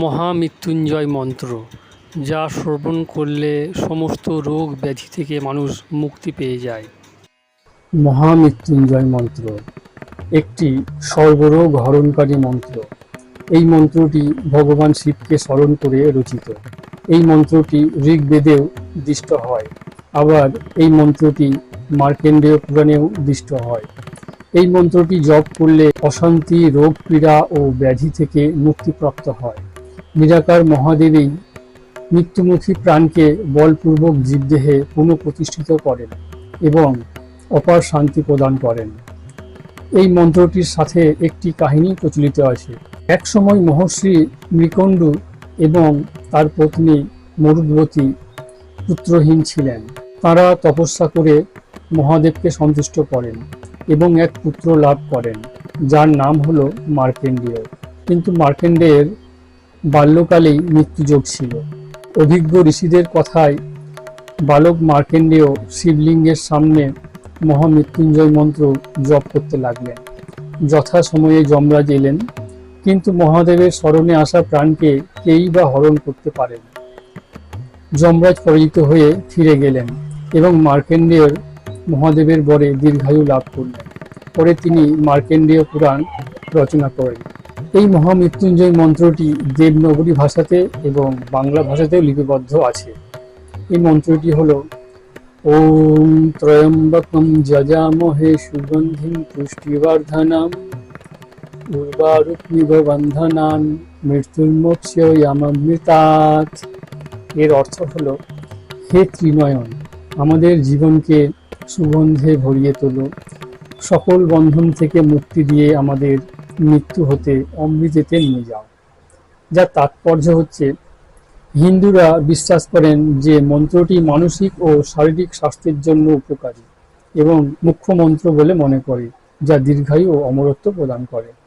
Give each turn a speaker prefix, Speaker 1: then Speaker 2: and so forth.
Speaker 1: মহামৃত্যুঞ্জয় মন্ত্র, যা শ্রবণ করলে সমস্ত রোগ ব্যাধি থেকে মানুষ মুক্তি পেয়ে যায়। মহামৃত্যুঞ্জয় মন্ত্র, একটি সর্বরোগ হরণকারী মন্ত্র। এই মন্ত্রটি ভগবান শিবকে স্মরণ করে রচিত। এই মন্ত্রটি ঋগ্বেদেও দৃষ্ট হয়, আবার এই মন্ত্রটি মার্কেন্ডেয় পুরাণেও দৃষ্ট হয়। এই মন্ত্রটি জপ করলে অশান্তি, রোগ পীড়া ও ব্যাধি থেকে মুক্তিপ্রাপ্ত হয়। নিরাকার মহাদেবী মৃত্যুমুখী প্রাণকে বলপূর্বক জীবদেহে পুনঃপ্রতিষ্ঠিত করেন এবং অপার শান্তি প্রদান করেন। এই মন্ত্রটির সাথে একটি কাহিনী প্রচলিত আছে। একসময় মহর্ষি মৃকণ্ডু এবং তার পত্নী মরুদ্বতী পুত্রহীন ছিলেন। তারা তপস্যা করে মহাদেবকে সন্তুষ্ট করেন এবং এক পুত্র লাভ করেন, যার নাম হলো মার্কেন্ডেয়। কিন্তু মার্কেন্ডেয়ের বাল্যকালেই মৃত্যুযোগ ছিল। অভিজ্ঞ ঋষিদের কথায় বালক মার্কেন্ডেয় শিবলিঙ্গের সামনে মহামৃত্যুঞ্জয় মন্ত্র জপ করতে লাগলেন। যথা সময়ে যমরাজ এলেন, কিন্তু মহাদেবের স্মরণে আসা প্রাণকে কেই বা হরণ করতে পারেন। যমরাজ পরাজিত হয়ে ফিরে গেলেন এবং মার্কেন্ডেয়র মহাদেবের বরে দীর্ঘায়ু লাভ করলেন। পরে তিনি মার্কেন্ডেয় পুরাণ রচনা করেন। এই মহামৃত্যুঞ্জয় মন্ত্রটি দেবনগরী ভাষাতে এবং বাংলা ভাষাতেও লিপিবদ্ধ আছে। এই মন্ত্রটি হলো, ওম ত্রয়ম্বকম যজামহে সুগন্ধিম পুষ্টিবর্ধনম উর্বারুকমিব বন্ধনান এর অর্থ হলো, হে ত্রিনয়ন, আমাদের জীবনকে সুগন্ধে ভরিয়ে তোলো। সকল বন্ধন থেকে মুক্তি দিয়ে আমাদের মৃত্যু হতে অমৃতেতে নিয়ে যাও। যার তাৎপর্য হচ্ছে, হিন্দুরা বিশ্বাস করেন যে মন্ত্রটি মানসিক ও শারীরিক স্বাস্থ্যের জন্য উপকারী এবং মুখ্যমন্ত্র বলে মনে করে, যা দীর্ঘায়ু ও অমরত্ব প্রদান করে।